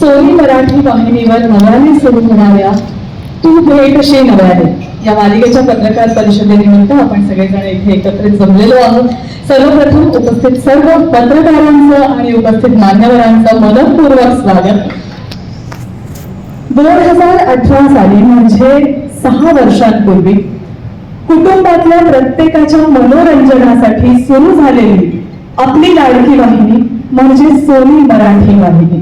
Sony Marathi वाहिनीवर नव्याने सुरू होणाऱ्या तू भेटशी नव्याने? या मालिकेच्या पत्रकार परिषदेनिमित्त आपण सगळेजण इथे एकत्रित जमलेलो आहोत. सर्वप्रथम उपस्थित सर्व पत्रकारांचं आणि उपस्थित मान्यवरांचं मनपूर्वक स्वागत. दोन हजार अठरा साली म्हणजे सहा वर्षांपूर्वी कुटुंबातल्या प्रत्येकाच्या मनोरंजनासाठी सुरू झालेली आपली लाडकी वाहिनी म्हणजे सोनी मराठी वाहिनी.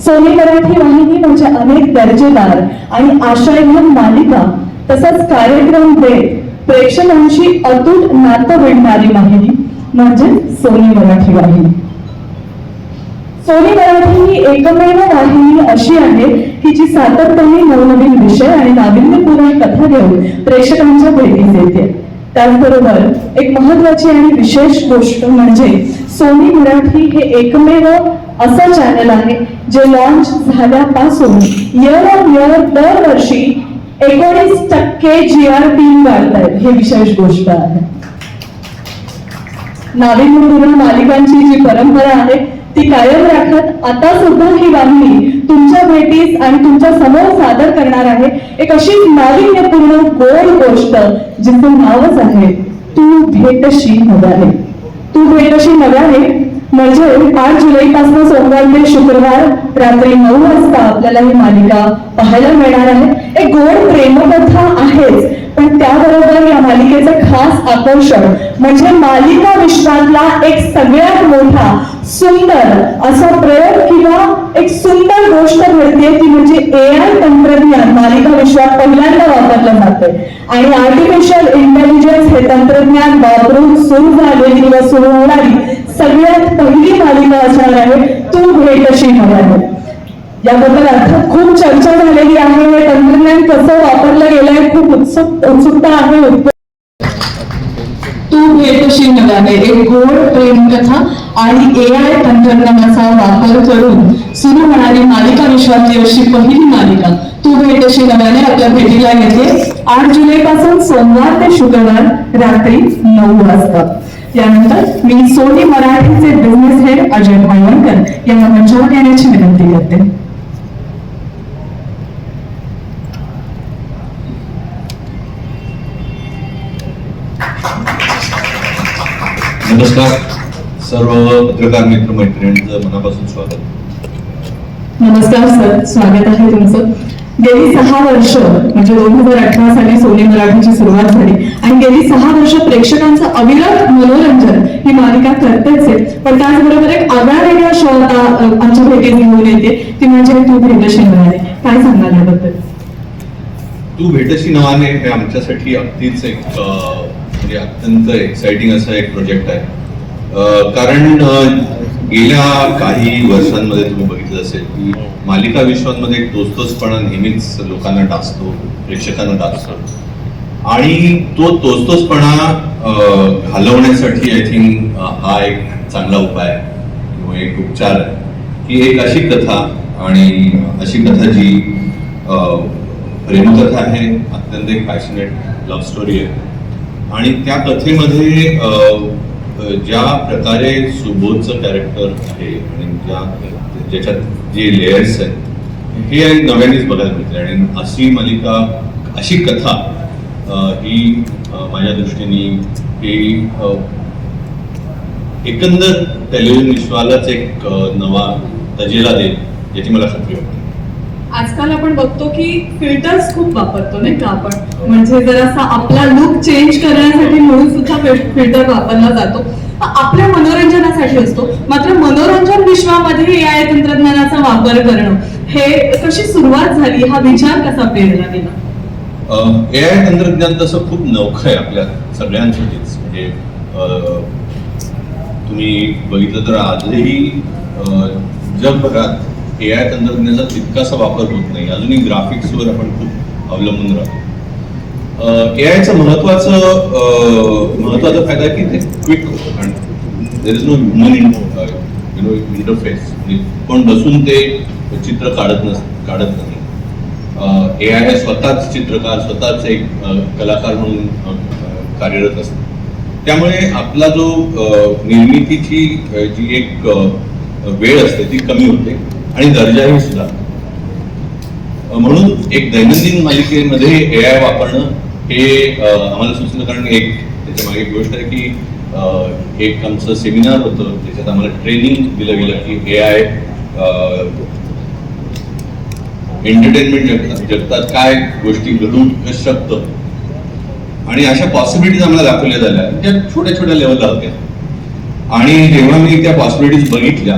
सोनी मराठी वाहिनी म्हणजे अनेक दर्जेदार आणि आशयवान मालिका. तसंच कार्यक्रम देत प्रेक्षकांशी अतूट नातं विणणारी वाहिनी म्हणजे सोनी मराठी वाहिनी. सोनी मराठी ही एकमेव वाहिनी अशी आहे की जी सातत्याने नवनवीन विषय आणि नाविन्यपूर्ण कथा घेऊन प्रेक्षकांच्या भेटीस येते. त्याचबरोबर एक महत्वाची आणि विशेष गोष्ट म्हणजे सोनी मराठी हे एकमेव असं चॅनल आहे जे लॉन्च झाल्यापासून इयर ऑफ इयर दरवर्षी एकोणीस टक्के जी आर पी वाढतायत हे विशेष गोष्ट आहे. नाविन्यपूर्ण मालिकांची जी परंपरा आहे ती कायम राखत आता सुद्धा ही वाहिनी तुमच्या भेटीस आणि तुमच्यासमोर सादर करणार आहे. एक अशी नाविन्यपूर्ण गोड गोष्ट जिचं नावच आहे तू भेटशी नव्याने. तू भेटशी नव्याने म्हणजे आठ जुलै पासून सोमवार ते शुक्रवार रात्री नऊ वाजता आपल्याला ही मालिका पाहायला मिळणार आहे. एक गोड प्रेमकथा आहेच. पण त्याबरोबर या मालिकेचं खास आकर्षण म्हणजे मालिका विश्वातला एक सगळ्यात मोठा सुंदर असा प्रयोग किंवा एक सुंदर गोष्ट घडते ती म्हणजे ए आय तंत्रज्ञान मालिका विश्वात पहिल्यांदा वापरलं जाते आणि आर्टिफिशियल इंटेलिजन्स हे तंत्रज्ञान वापरून सुरू झालेली किंवा सुरू होणारी सगळ्यात पहिली मालिका असणार आहे तू हवा आहे याबद्दल अर्थात खूप चर्चा झालेली आहे. हे तंत्रज्ञान कसं वापरलं गेलंय खूप उत्सुक उत्सुकता आहे. तू भेटशी नव्याने. एक गोड प्रेमकथा आणि ए आय तंत्रज्ञानाचा वापर करून सुरू होणारी मालिका विश्वातली अशी पहिली मालिका. तू भेटशी नव्याने. आपल्या भेटीला येते. आठ जुलै पासून सोमवार ते शुक्रवार रात्री नऊ वाजता. यानंतर मी सोनी मराठीचे बिझनेस हेड अजय भांगणकर यांना मंचावर येण्याची विनंती करते. नमस्कार. सर्व पत्रकार मित्र मैत्रिणींचं मनापासून स्वागत. नमस्कार सर. स्वागत आहे तुमचं. गेली सहा वर्ष म्हणजे दोन हजार अठरा साली सोनी मराठीची सुरुवात झाली. आणि गेली सहा वर्ष प्रेक्षकांचं अविरत मनोरंजन ही मालिका करतेच आहे. पण त्याचबरोबर एक आगळा वेगळा शो आता आमच्या भेटीत निघून येते. ती म्हणजे तू भेटशी मिळाली काय सांगाल याबद्दल? तू भेटशी नावाने हे आमच्यासाठी अगदीच एक म्हणजे अत्यंत एक्साइटिंग असा एक प्रोजेक्ट आहे. कारण गेल्या काही वर्षांमध्ये तुम्ही बघितलं असेल की मालिका विश्वांमध्ये एक तोचतोचपणा नेहमीच लोकांना टाचतो प्रेक्षकांना टाचतो. आणि तो तोचतोचपणा घालवण्यासाठी आय थिंक हा एक चांगला उपाय आहे. किंवा एक उपचार आहे. की एक अशी कथा आणि अशी कथा जी प्रेमकथा आहे अत्यंत एक पॅशनेट लव्ह स्टोरी आहे. आणि त्या कथेमध्ये ज्या प्रकारे सुबोधचं कॅरेक्टर आहे आणि ज्या ज्याच्यात जे लेयर्स आहेत हे नव्यानेच बघायला मिळते. आणि अशी मालिका अशी कथा ही माझ्या दृष्टीने ही एकंदर टेलिव्हिजन विश्वालाच एक नवा तजेला देईल याची मला खात्री वाटते. आजकाल आपण बघतो की फिल्टर्स खूप वापरतो नाही का आपण? म्हणजे जरासा आपला लुक चेंज करण्यासाठी म्हणून सुद्धा फिल्टर वापरला जातो. आपल्या मनोरंजनासाठी असतो. मात्र मनोरंजन विश्वामध्ये ए आय तंत्रज्ञानाचा वापर करणं हे कशी सुरुवात झाली हा विचार कसा प्रेरणा गेला ए आय तंत्रज्ञान तसं खूप नवखं आहे आपल्या सगळ्यांसाठीच. म्हणजे अं, तुम्ही बघितलं तर आजही जगभरात ए आय तंत्रज्ञानाचा तितकासा वापर होत नाही. अजूनही ग्राफिक्सवर आपण खूप अवलंबून राहतो. ए आयचं महत्वाचं महत्त्वाचा फायदा की ते क्विक होतं there is no human in you know interface कोण बसून ते चित्र काढत नस काढत नाही. ए आय हे स्वतःच चित्रकार स्वतःच एक कलाकार म्हणून कार्यरत असतो. त्यामुळे आपला जो निर्मितीची जी एक वेळ असते ती कमी होते. आणि दर्जाही सुद्धा. म्हणून एक दैनंदिन मालिकेमध्ये ए आय वापरणं हे आम्हाला सुचलं कारण एक त्याच्यामागे गोष्ट आहे की एक आमचं सेमिनार होतं त्याच्यात आम्हाला ट्रेनिंग दिलं गेलं की ए आय एंटरटेनमेंट जगतात जगतात काय गोष्टी घडू शकतं आणि अशा पॉसिबिलिटीज आम्हाला दाखवल्या झाल्या. त्या छोट्या छोट्या लेवलला होत्या. आणि जेव्हा मी त्या पॉसिबिलिटीज बघितल्या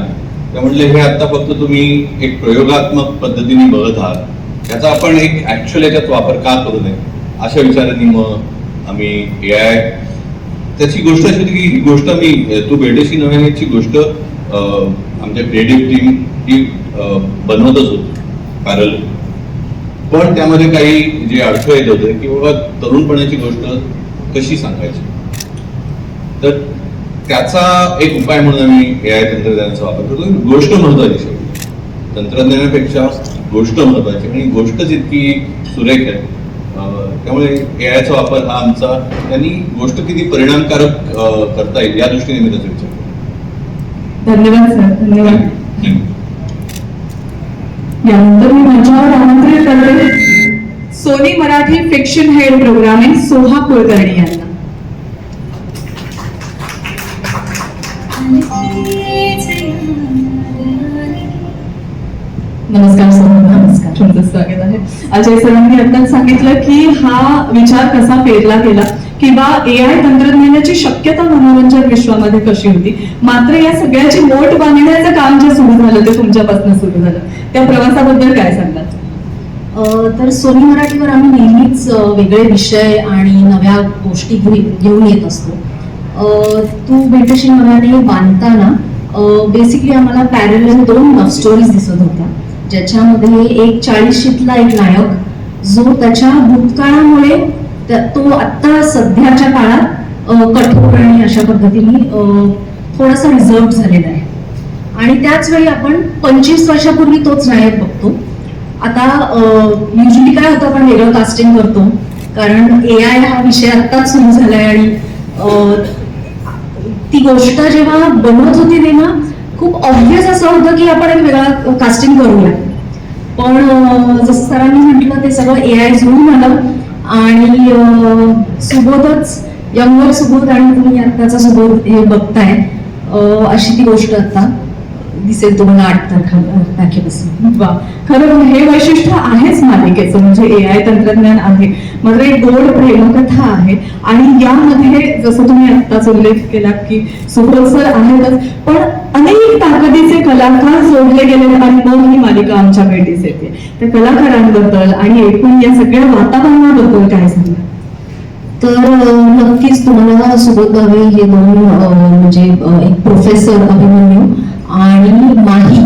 त्या म्हटलं हे आता फक्त तुम्ही एक प्रयोगात्मक पद्धतीने बघत आहात. याचा आपण एक ऍक्च्युअल याच्यात वापर का करू नये? अशा विचारांनी मग आम्ही ए आय त्याची गोष्ट अशी होती की ही गोष्ट मी तू भेटेशी नव्याची गोष्ट आमच्या क्रिएटिव्ह टीम ही बनवतच होती पॅरल पण त्यामध्ये काही जे अडथळे येत होते की बाबा तरुणपणाची गोष्ट कशी सांगायची? तर त्याचा एक उपाय म्हणून आम्ही ए आय तंत्रज्ञानाचा वापर करतो. गोष्ट महत्वाची तंत्रज्ञानापेक्षा गोष्ट महत्वाची आणि गोष्ट जितकी सुरेख आहे त्यामुळे ए आयचा वापर हा आमचा त्यांनी गोष्ट किती परिणामकारक करता येईल या दृष्टीने मी त्याचा विचार करतो. धन्यवाद सर. धन्यवाद. Thank you. यानंतर मी मंचावर आमंत्रित करते. Sony Marathi fiction head programming Soha Kulkarni यांना नमस्कार सर. नमस्कार. तुमचं स्वागत आहे. अजय सरांनी आताच सांगितलं की हा विचार कसा पेरला गेला? किंवा ए आय तंत्रज्ञानाची शक्यता मनोरंजन विश्वामध्ये कशी होती? मात्र या सगळ्याची मोठ बांधण्याचं काम जे सुरू झालं ते तुमच्यापासून सुरू झालं. त्या प्रवासाबद्दल काय सांगतात तर सोनी मराठीवर आम्ही नेहमीच वेगळे विषय आणि नव्या गोष्टी घेऊन घेऊन येत असतो. अ, तू भेटशी नव्याने बांधताना. बेसिकली आम्हाला पॅरल दोन लव्ह स्टोरीज दिसत होत्या. ज्याच्यामध्ये एक चाळीशीतला एक नायक जो त्याच्या भूतकाळामुळे तो आत्ता सध्याच्या काळात कठोर आणि अशा पद्धतीने थोडासा रिझर्व झालेला आहे. आणि त्याच वेळी आपण पंचवीस वर्षापूर्वी तोच नायक बघतो. आता युजली काय होतं आपण वेगळं कास्टिंग करतो. कारण ए आय हा विषय आत्ताच सुरू झालाय आणि ती गोष्ट जेव्हा बनवत होती तेव्हा खूप ऑब्विस असं होतं की आपण एक वेगळा कास्टिंग करूया. पण जसं सरांनी म्हटलं ते सगळं ए आय जुळून आलं आणि सुबोधच यंगर सुबोध आणि तुम्ही आत्ताचा सुबोध हे बघताय अशी ती गोष्ट आता. दिसेल तुम्हाला आठ तारखा तारखेपासून वा. खरं म्हणजे हे वैशिष्ट्य आहेच मालिकेचं म्हणजे ए आय तंत्रज्ञान आहे. मात्र एक गोड प्रेमकथा आहे. आणि यामध्ये जसं तुम्ही आत्ताच उल्लेख केला की सुब्रत सर आहेतच पण अनेक ताकदीचे कलाकार जोडले गेले आणि मग ही मालिका आमच्या भेटीस येते. त्या कलाकारांबद्दल आणि एकूण या सगळ्या वातावरणाबद्दल काय सांगा तर नक्कीच तुम्हाला सुबोध भावे हे दोन म्हणजे एक प्रोफेसर अभिमन्यू. आणि माही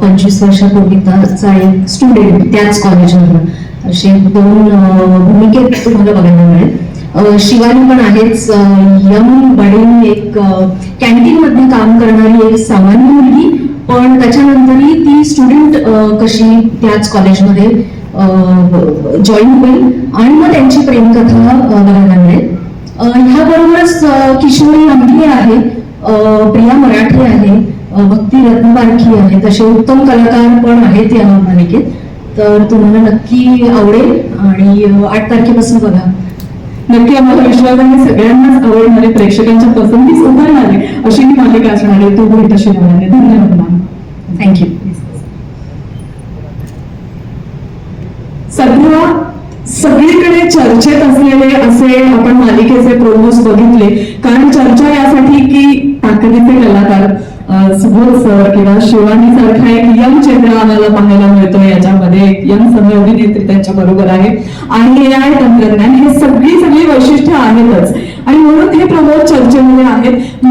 पंचवीस वर्षापूर्वीचा एक स्टुडंट त्याच कॉलेजमधला असे दोन भूमिकेत तुम्हाला बघायला मिळेल. शिवानी पण आहेच यम बडेन एक कॅन्टीन मध्ये काम करणारी एक सामान्य मुलगी पण त्याच्यानंतरही ती स्टुडंट कशी त्याच कॉलेजमध्ये जॉईन होईल आणि मग त्यांची प्रेमकथा बघायला मिळेल. ह्याबरोबरच किशोरी आंबे आहे प्रिया मराठे आहे भक्ती रत्नबारखी आहे तसे उत्तम कलाकार पण आहेत या मालिकेत तर तुम्हाला नक्की आवडेल आणि आठ तारखेपासून बघा. नक्की आम्हाला विश्वास आहे. सगळ्यांनाच आवडणारे प्रेक्षकांच्या पसंतीस उतरणारे अशी ही मालिका असणार आहे. तो भेट अशी नावाने धन्यवाद मॅम थँक्यू सध्या सगळीकडे चर्चेत असलेले असे आपण मालिकेचे प्रोमोज बघितले. कारण चर्चा यासाठी की ताकदीचे कलाकार सुबोध सर किंवा शिवानी सारखा एक यंग चेहरा आम्हाला पाहायला मिळतो याच्यामध्ये एक यंग सह अभिनेत्री त्यांच्या बरोबर आहे आणि ए आय तंत्रज्ञान. हे सगळी सगळी वैशिष्ट्य आहेतच. आणि म्हणून हे प्रमोद चर्चेमध्ये आहेत.